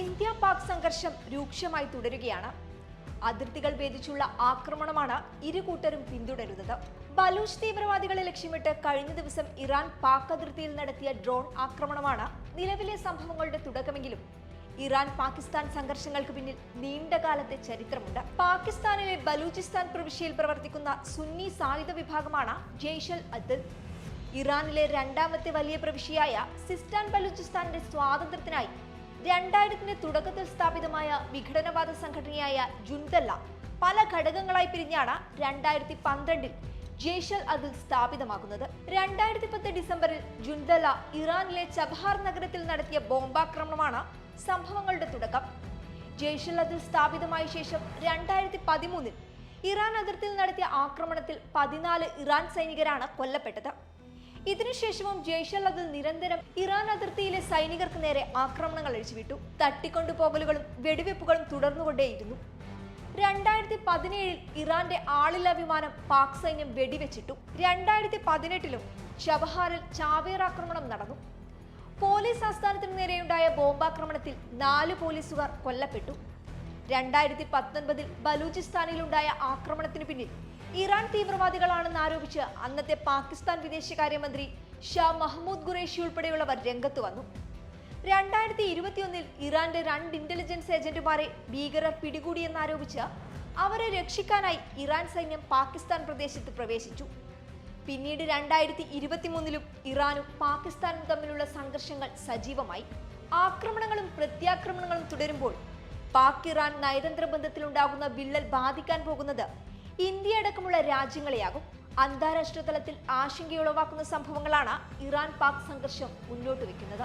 India Pak സംഘർഷം രൂക്ഷമായി തുടരുകയാണ്. അതിർത്തികൾ ഭേദിച്ചുള്ള ആക്രമണമാണ് ഇരു കൂട്ടരും പിന്തുടരുന്നത്. ബലൂച്ച് തീവ്രവാദികളെ ലക്ഷ്യമിട്ട് കഴിഞ്ഞ ദിവസം ഇറാൻ പാക് അതിർത്തിയിൽ നടത്തിയ ഡ്രോൺ ആക്രമണമാണ് നിലവിലെ സംഭവങ്ങളുടെ തുടക്കമെങ്കിലും ഇറാൻ പാകിസ്ഥാൻ സംഘർഷങ്ങൾക്ക് പിന്നിൽ നീണ്ടകാലത്തെ ചരിത്രമുണ്ട്. പാകിസ്ഥാനിലെ ബലൂചിസ്ഥാൻ പ്രവിശ്യയിൽ പ്രവർത്തിക്കുന്ന സുന്നി സായുധ വിഭാഗമാണ് ജെയ്ഷൽ അദ്ദൽ ഇറാനിലെ രണ്ടാമത്തെ വലിയ പ്രവിശ്യയായ സിസ്റ്റാൻ ബലൂചിസ്ഥാന്റെ സ്വാതന്ത്ര്യത്തിനായി രണ്ടായിരത്തിന്റെ തുടക്കത്തിൽ സ്ഥാപിതമായ വിഘടനവാദ സംഘടനയായ ജുന്തല്ല പല ഘടകങ്ങളായി പിരിഞ്ഞാണ് രണ്ടായിരത്തി പന്ത്രണ്ടിൽ ജയ്ഷൽ അത് സ്ഥാപിതമാകുന്നത് രണ്ടായിരത്തി പത്ത് ഡിസംബറിൽ ജുന്തല ഇറാനിലെ ചബഹാർ നഗരത്തിൽ നടത്തിയ ബോംബാക്രമണമാണ് സംഭവങ്ങളുടെ തുടക്കം. ജയ്ഷൽ അതിൽ സ്ഥാപിതമായ ശേഷം രണ്ടായിരത്തി പതിമൂന്നിൽ ഇറാൻ അതിർത്തിയിൽ നടത്തിയ ആക്രമണത്തിൽ പതിനാല് ഇറാൻ സൈനികരാണ് കൊല്ലപ്പെട്ടത്. ഇതിനുശേഷവും ജയ്ഷൽ അതിൽ നിരന്തരം ഇറാൻ അതിർത്തിയിലെ സൈനികർക്ക് നേരെ ആക്രമണങ്ങൾ അഴിച്ചുവിട്ടു. തട്ടിക്കൊണ്ടുപോകലുകളും വെടിവെപ്പുകളും തുടർന്നുകൊണ്ടേയിരുന്നു. രണ്ടായിരത്തി പതിനേഴിൽ ഇറാന്റെ ആളില്ല വിമാനം പാക് സൈന്യം വെടിവെച്ചിട്ടു. രണ്ടായിരത്തി പതിനെട്ടിലും ചബഹാറിൽ ചാവേർ ആക്രമണം നടന്നു. പോലീസ് ആസ്ഥാനത്തിന് നേരെയുണ്ടായ ബോംബാക്രമണത്തിൽ നാല് പോലീസുകാർ കൊല്ലപ്പെട്ടു. രണ്ടായിരത്തി പത്തൊൻപതിൽ ബലൂചിസ്ഥാനിലുണ്ടായ ആക്രമണത്തിന് പിന്നിൽ ഇറാൻ തീവ്രവാദികളാണെന്ന് ആരോപിച്ച് അന്നത്തെ പാകിസ്ഥാൻ വിദേശകാര്യമന്ത്രി ഷാ മഹ്മൂദ് ഖുറേഷി ഉൾപ്പെടെയുള്ളവർ രംഗത്ത് വന്നു. രണ്ടായിരത്തി ഇരുപത്തിയൊന്നിൽ ഇറാന്റെ രണ്ട് ഇന്റലിജൻസ് ഏജന്റുമാരെ ഭീകരർ പിടികൂടിയെന്നാരോപിച്ച് അവരെ രക്ഷിക്കാനായി ഇറാൻ സൈന്യം പാകിസ്ഥാൻ പ്രദേശത്ത് പ്രവേശിച്ചു. പിന്നീട് രണ്ടായിരത്തി ഇരുപത്തിമൂന്നിലും ഇറാനും പാകിസ്ഥാനും തമ്മിലുള്ള സംഘർഷങ്ങൾ സജീവമായി. ആക്രമണങ്ങളും പ്രത്യാക്രമണങ്ങളും തുടരുമ്പോൾ പാക് ഇറാൻ നയതന്ത്ര ബന്ധത്തിലുണ്ടാകുന്ന വിള്ളൽ ബാധിക്കാൻ പോകുന്നത് ഇന്ത്യ അടക്കമുള്ള രാജ്യങ്ങളെയാകും അന്താരാഷ്ട്ര തലത്തിൽ ആശങ്കയുളവാക്കുന്ന സംഭവങ്ങളാണ് ഇറാൻ പാക് സംഘർഷം മുന്നോട്ട് വെക്കുന്നത്